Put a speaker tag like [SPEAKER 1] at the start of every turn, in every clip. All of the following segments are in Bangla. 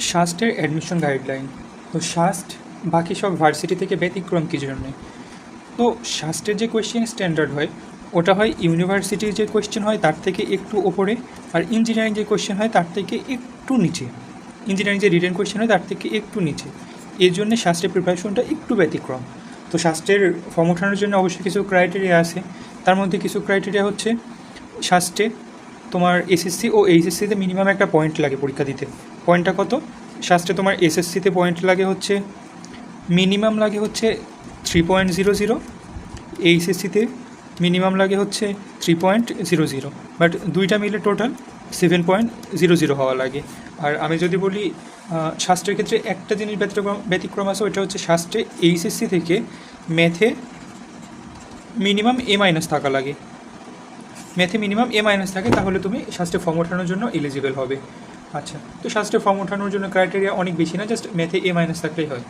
[SPEAKER 1] শাস্টের অ্যাডমিশন গাইডলাইন তো শাস্ট বাকি সব ভার্সিটি থেকে ব্যতিক্রম কী জন্যে? তো শাস্ত্রের যে কোয়েশ্চেন স্ট্যান্ডার্ড হয়, ওটা হয় ইউনিভার্সিটির যে কোয়েশ্চেন হয়, তার থেকে একটু ওপরে, আর ইঞ্জিনিয়ারিং যে কোয়েশ্চেন হয়, তার থেকে একটু নিচে। ইঞ্জিনিয়ারিং যে রিটেন কোয়েশ্চেন হয়, তার থেকে একটু নিচে। এর জন্য শাস্ত্রের প্রিপারেশনটা একটু ব্যতিক্রম। তো শাস্ত্রের ফর্ম ওঠানোর জন্য অবশ্যই কিছু ক্রাইটেরিয়া আছে। তার মধ্যে কিছু ক্রাইটেরিয়া হচ্ছে শাস্ত্রে তোমার এসএসসি ও এইচএসসিতে মিনিমাম একটা পয়েন্ট লাগে পরীক্ষা দিতে। পয়েন্টটা কত? শাস্ত্রে তোমার এসএসসিতে পয়েন্ট লাগে হচ্ছে, মিনিমাম লাগে হচ্ছে থ্রি পয়েন্ট জিরো জিরো এইচএসসিতে মিনিমাম লাগে হচ্ছে three point zero zero but দুইটা মিলে total seven point zero zero হওয়া লাগে। আর আমি যদি বলি শাস্ত্রের ক্ষেত্রে একটা জিনিস ব্যতিক্রম ব্যতিক্রম আছে ওটা হচ্ছে শাস্ত্রে এইচএসসি থেকে ম্যাথে মিনিমাম এ মাইনাস থাকা লাগে। ম্যাথে মিনিমাম এ মাইনাস থাকে, তাহলে তুমি শাস্ত্রে ফর্ম ওঠানোর জন্য এলিজিবল হবে। আচ্ছা তো শাস্ত্রে ফর্ম ওঠানোর জন্য ক্রাইটেরিয়া অনেক বেশি না জাস্ট ম্যাথে এ মাইনাস থাকলেই হয়।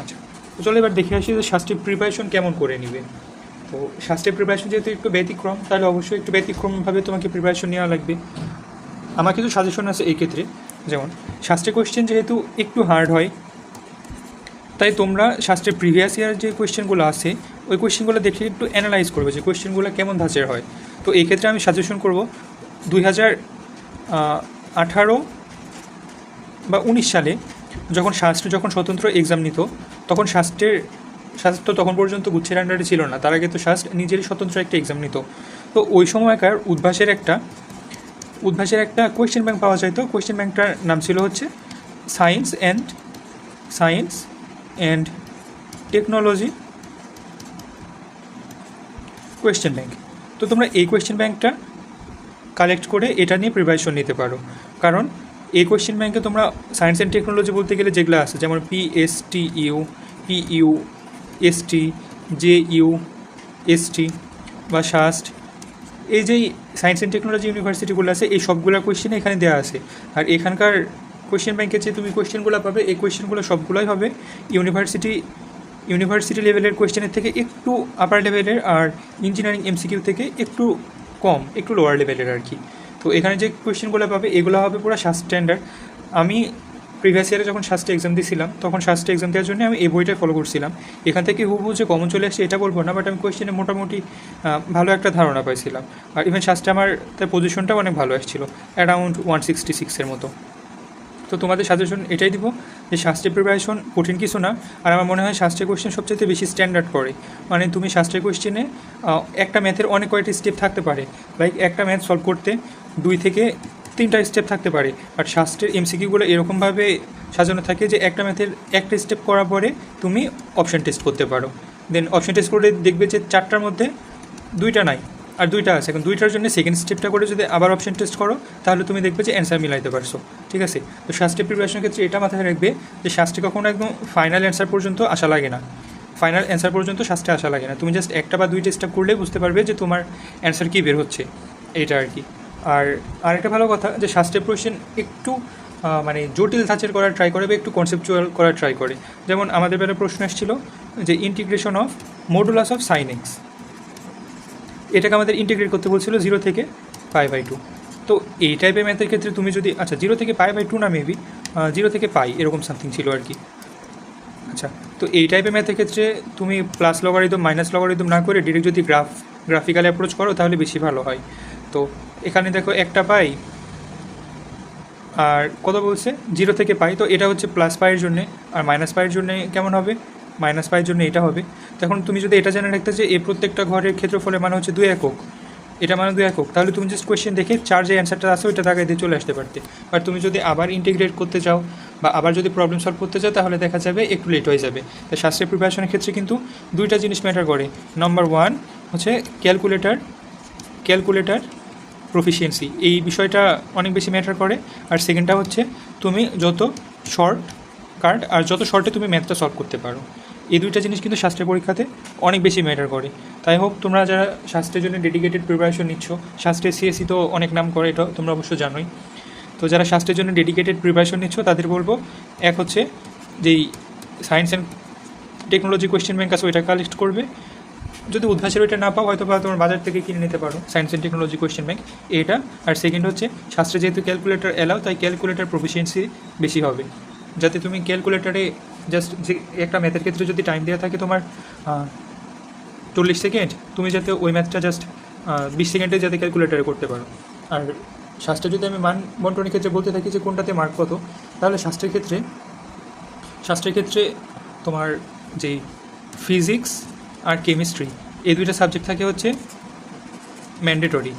[SPEAKER 1] আচ্ছা তো চলো এবার দেখে আসি যে শাস্ত্রের প্রিপারেশন কেমন করে নিবে। তো শাস্ত্রের প্রিপারেশন যেহেতু একটু ব্যতিক্রম, তাহলে অবশ্যই একটু ব্যতিক্রমভাবে তোমাকে প্রিপারেশন নেওয়া লাগবে। আমার কিছু সাজেশন আছে এই ক্ষেত্রে। যেমন শাস্ত্রের কোয়েশ্চেন যেহেতু একটু হার্ড হয়, তাই তোমরা শাস্ত্রের প্রিভিয়াস ইয়ার যে কোয়েশ্চেনগুলো আছে, ওই কোয়েশ্চেনগুলো দেখে একটু অ্যানালাইজ করবে যে কোয়েশ্চেনগুলো কেমন ধাঁচের হয়। তো এই ক্ষেত্রে আমি সাজেশন করব, দুই হাজার আঠারো উনিশ সালে যখন শাস্ত্র যখন স্বতন্ত্র এক্সাম নিত, তখন শাস্ত্রের শাস্ত্র তখন পর্যন্ত গুচ্ছের আন্ডারে ছিল না। তার আগে তো শাস্ত্র নিজেরই স্বতন্ত্র একটা এক্সাম নিত। তো ওই সময়কার উদ্ভাসের একটা উদ্ভাসের একটা কোয়েশ্চেন ব্যাংক পাওয়া যায় তো। কোয়েশ্চেন ব্যাংকটার নাম ছিল হচ্ছে science and science and technology question bank তো তোমরা এই কোয়েশ্চেন ব্যাংকটা কালেক্ট করে এটা নিয়ে প্রিপারেশন নিতে পারো। কারণ এই কোয়েশ্চেন ব্যাংকে তোমরা সায়েন্স অ্যান্ড টেকনোলজি বলতে গেলে যেগুলো আছে, যেমন P S T U P U S T J U S T বা শাস্ট এই যেই সায়েন্স অ্যান্ড টেকনোলজি ইউনিভার্সিটিগুলো আছে, এই সবগুলো কোয়েশ্চেন এখানে দেওয়া আছে। আর এখানকার কোয়েশ্চেন ব্যাংকে যে তুমি কোয়েশ্চেনগুলো পাবে, এই কোয়েশ্চেনগুলো সবগুলোই হবে ইউনিভার্সিটি ইউনিভার্সিটি লেভেলের কোয়েশ্চেনের থেকে একটু আপার লেভেলের আর ইঞ্জিনিয়ারিং এমসিকিউ থেকে একটু কম, একটু লোয়ার লেভেলের আর কি। তো এখানে যে কোয়েশ্চেনগুলো পাবে, এগুলো হবে পুরো স্ট্যান্ডার্ড আমি প্রিভিয়াস ইয়ারে যখন শাস্ত্রে এক্সাম দিয়েছিলাম তখন শাস্ত্রে এক্সাম দেওয়ার জন্য আমি এই বইটাই ফলো করছিলাম। এখান থেকে হুবহু যে কমন চলে আসছে এটা বলব না বাট আমি কোয়েশ্চেনে মোটামুটি ভালো একটা ধারণা পাইছিলাম। আর ইভেন শাস্ত্রে আমার, তার পজিশনটাও অনেক ভালো আসছিল অ্যারাউন্ড ওয়ান সিক্সটি সিক্সের মতো। তো তোমাদের সাজেশন এটাই দিব, যে শাস্ত্রের প্রিপারেশন কঠিন কিছু না, আর আমার মনে হয় শাস্ত্রের কোয়েশ্চেন সবচেয়ে বেশি স্ট্যান্ডার্ড করে মানে তুমি শাস্ত্রের কোয়েশ্চেনে একটা ম্যাথের অনেক কয়েকটি স্টেপ থাকতে পারে। লাইক একটা ম্যাথ সলভ করতে দুই থেকে তিনটা স্টেপ থাকতে পারে। আর শাস্ত্রের এমসিকিউগুলো এরকমভাবে সাজানো থাকে যে একটা ম্যাথের একটা স্টেপ করার পরে তুমি অপশন টেস্ট করতে পারো। দেন অপশন টেস্ট করে দেখবে যে চারটার মধ্যে দুইটা নাই আর দুইটা আছে। এখন দুইটার জন্য সেকেন্ড স্টেপটা করে যদি আবার অপশন টেস্ট করো, তাহলে তুমি দেখবে যে অ্যান্সার মিলাইতে পারছ। ঠিক আছে? তো শাস্ত্রের প্রিপারেশনের ক্ষেত্রে এটা মাথায় রাখবে যে শাস্ত্রে কখনো একদম ফাইনাল অ্যান্সার পর্যন্ত আসা লাগে না। ফাইনাল অ্যান্সার পর্যন্ত শাস্ত্রে আসা লাগে না। তুমি জাস্ট একটা বা দুইটা স্টেপ করলেই বুঝতে পারবে যে তোমার অ্যান্সার কী বের হচ্ছে। এটা আর কি। আর আরেকটা ভালো কথা যে শাস্ত্রের কোয়েশ্চেন একটু মানে জটিল ধাঁচের করার ট্রাই করে বা একটু কনসেপচুয়াল করার ট্রাই করে। যেমন আমাদের বেলা প্রশ্ন এসেছিল যে integration of modulus of sine x এটাকে আমাদের ইন্টিগ্রেট করতে বলছিল জিরো থেকে পাই বাই টু তো এই টাইপের ম্যাথের ক্ষেত্রে তুমি যদি আচ্ছা জিরো থেকে পাই বাই টু না মেবি জিরো থেকে পাই এরকম সামথিং ছিল আর কি। আচ্ছা তো এই টাইপের ম্যাথের ক্ষেত্রে তুমি প্লাস লগারিদম মাইনাস লগারিদম না করে ডিরেক্ট যদি গ্রাফ গ্রাফিক্যাল অ্যাপ্রোচ করো তাহলে বেশি ভালো হয়। তো এখানে দেখো একটা পাই, আর কত বলছে? জিরো থেকে পাই, তো এটা হচ্ছে প্লাস পাইয়ের জন্যে, আর মাইনাস পাইয়ের জন্যে কেমন হবে? মাইনাস পাইয়ের জন্য এটা হবে। তখন তুমি যদি এটা জেনে রাখতে যে এই প্রত্যেকটা ঘরের ক্ষেত্রফলে মানে হচ্ছে দুই একক, এটা মানে দুই একক, তাহলে তুমি জাস্ট কোয়েশ্চেন দেখে চার যে অ্যান্সারটা আছে ওইটা দাগাই দিয়ে চলে আসতে পারতে। আর তুমি যদি আবার ইন্টিগ্রেট করতে চাও বা আবার যদি প্রবলেম সলভ করতে চাও, তাহলে দেখা যাবে একটু লেট হয়ে যাবে। তাই শাস্ত্রের প্রিপারেশনের ক্ষেত্রে কিন্তু দুইটা জিনিস ম্যাটার করে। নাম্বার ওয়ান হচ্ছে ক্যালকুলেটার ক্যালকুলেটার প্রফিসিয়েন্সি এই বিষয়টা অনেক বেশি ম্যাটার করে। আর সেকেন্ডটা হচ্ছে, তুমি যত শর্ট কার্ড আর যত শর্টে তুমি ম্যাথটা সলভ করতে পারো, এই দুইটা জিনিস কিন্তু শাস্ত্রের পরীক্ষাতে অনেক বেশি ম্যাটার করে। তাই হোক, তোমরা যারা শাস্ত্রের জন্য ডেডিকেটেড প্রিপারেশন নিচ্ছ শাস্ত্রের সিএসসি তো অনেক নাম করে, এটা তোমরা অবশ্য জানোই। তো যারা শাস্ত্রের জন্য ডেডিকেটেড প্রিপারেশন নিচ্ছ, তাদের বলব, এক হচ্ছে যেই science and technology question bank আছে, ওইটা কালেক্ট করবে। যদি উদ্ভাসের ওইটা না পাও, হয়তো বা তোমার বাজার থেকে কিনে নিতে পারো। Science and technology question bank এটা। আর সেকেন্ড হচ্ছে, শাস্ত্রে যেহেতু ক্যালকুলেটর এলাও তাই ক্যালকুলেটর প্রফিসিয়েন্সি বেশি হবে। যাতে তুমি ক্যালকুলেটারে জাস্ট যে একটা ম্যাথের ক্ষেত্রে যদি টাইম দেওয়া থাকে তোমার চল্লিশ সেকেন্ড তুমি যাতে ওই ম্যাথটা জাস্ট বিশ সেকেন্ডে যাতে ক্যালকুলেটারে করতে পারো। আর শাস্ত্রে যদি আমি মান বন্টনের ক্ষেত্রে বলতে থাকি যে কোনটাতে মার্ক কত, তাহলে শাস্ত্রের ক্ষেত্রে শাস্ত্রের ক্ষেত্রে তোমার যেই ফিজিক্স আর কেমিস্ট্রি এই দুইটা সাবজেক্ট থাকে হচ্ছে ম্যান্ডেটরি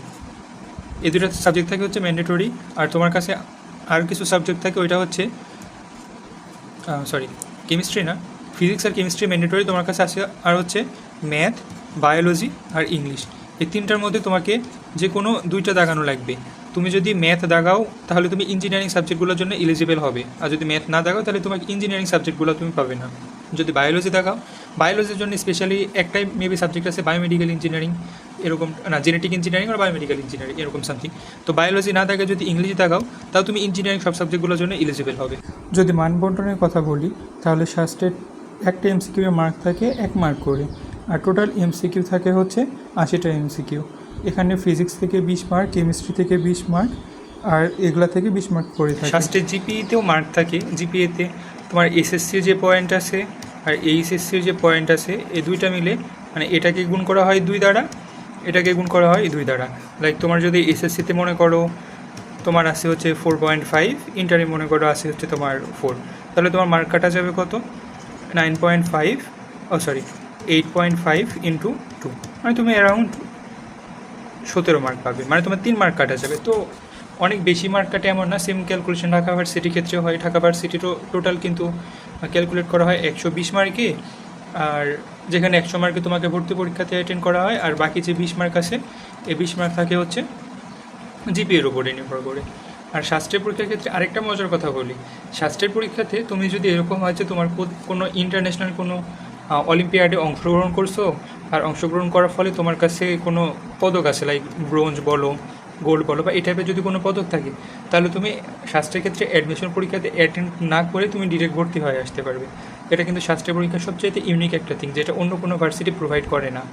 [SPEAKER 1] এই দুটো সাবজেক্ট থাকে হচ্ছে ম্যান্ডেটরি আর তোমার কাছে আর কিছু সাবজেক্ট থাকে, ওইটা হচ্ছে সরি কেমিস্ট্রি না ফিজিক্স আর কেমিস্ট্রি ম্যান্ডেটরি তোমার কাছে আছে, আর হচ্ছে ম্যাথ বায়োলজি আর ইংলিশ এই তিনটার মধ্যে তোমাকে যে কোনো দুইটা দাগানো লাগবে। তুমি যদি ম্যাথ দাগাও, তাহলে তুমি ইঞ্জিনিয়ারিং সাবজেক্টগুলোর জন্য এলিজিবল হবে। আর যদি ম্যাথ না দাগাও, তাহলে তোমাকে ইঞ্জিনিয়ারিং সাবজেক্টগুলো তুমি পাবে না। যদি বায়োলজি দাগাও বায়োলজির জন্য স্পেশালি একটাই মেবি সাবজেক্ট আছে বায়োমেডিক্যাল ইঞ্জিনিয়ারিং এরকম না জেনেটিক ইঞ্জিনিয়ারিং আর বায়োমেডিক্যাল ইঞ্জিনিয়ারিং এরকম সামথিং তো বায়োলজি না থাকে যদি ইংলিশ দাগাও তাও তুমি ইঞ্জিনিয়ারিং সব সাবজেক্টগুলোর জন্য এলিজিবল হবে। যদি মান বন্টনের কথা বলি তাহলে শাস্ত্রের একটা এমসিকিউ মার্ক থাকে এক মার্ক করে। আর টোটাল এমসিকিউ থাকে হচ্ছে আশিটা এমসিকিউ এখানে ফিজিক্স থেকে বিশ মার্ক কেমিস্ট্রি থেকে বিশ মার্ক আর এগুলা থেকে বিশ মার্ক করে থাকে। শাস্ত্রের জিপিএতেও মার্ক থাকে জিপিএতে তোমার এসএসসির যে পয়েন্ট আছে আর এইচএসসির যে পয়েন্ট আছে, এই দুইটা মিলে মানে এটাকে গুণ করা হয় দুই দ্বারা, এটাকে গুণ করা হয় দুই দ্বারা। লাইক তোমার যদি এসএসসিতে মনে করো তোমার আছে হচ্ছে ফোর পয়েন্ট ফাইভ ইন্টারে মনে করো আছে হচ্ছে তোমার ফোর তাহলে তোমার মার্ক কাটা যাবে কত? Nine point five oh sorry eight point five into two মানে তুমি অ্যারাউন্ড সতেরো মার্ক পাবে মানে তোমার তিন মার্ক কাটা যাবে। তো অনেক বেশি মার্ক কাটে এমন না সেম ক্যালকুলেশন ঢাকা ভার্সিটির ক্ষেত্রে হয়। ঢাকা ভার্সিটিরও টোটাল কিন্তু ক্যালকুলেট করা হয় একশো বিশ মার্কে আর যেখানে একশো মার্কে তোমাকে ভর্তি পরীক্ষাতে অ্যাটেন্ড করা হয়, আর বাকি যে বিশ মার্ক আছে, এই বিশ মার্ক থাকে হচ্ছে জিপিএর উপরে নির্ভর করে। আর শাস্ত্রের পরীক্ষার ক্ষেত্রে আরেকটা মজার কথা বলি। শাস্ত্রের পরীক্ষাতে তুমি যদি এরকম হয় যে তোমার কোনো ইন্টারন্যাশনাল কোনো অলিম্পিয়াডে অংশগ্রহণ করছ, আর অংশগ্রহণ করার ফলে তোমার কাছে কোনো পদক আছে লাইক ব্রোঞ্জ বলো গোল্ড বলো বা এই টাইপের যদি কোনো পদক থাকে, তাহলে তুমি স্বাস্থ্যের ক্ষেত্রে অ্যাডমিশন পরীক্ষাতে অ্যাটেন্ড না করে তুমি ডিরেক্ট ভর্তি হয়ে আসতে পারবে। এটা কিন্তু শাস্ত্রের পরীক্ষার সবচেয়ে ইউনিক একটা থিং যেটা অন্য কোনো ভার্সিটি প্রোভাইড করে না।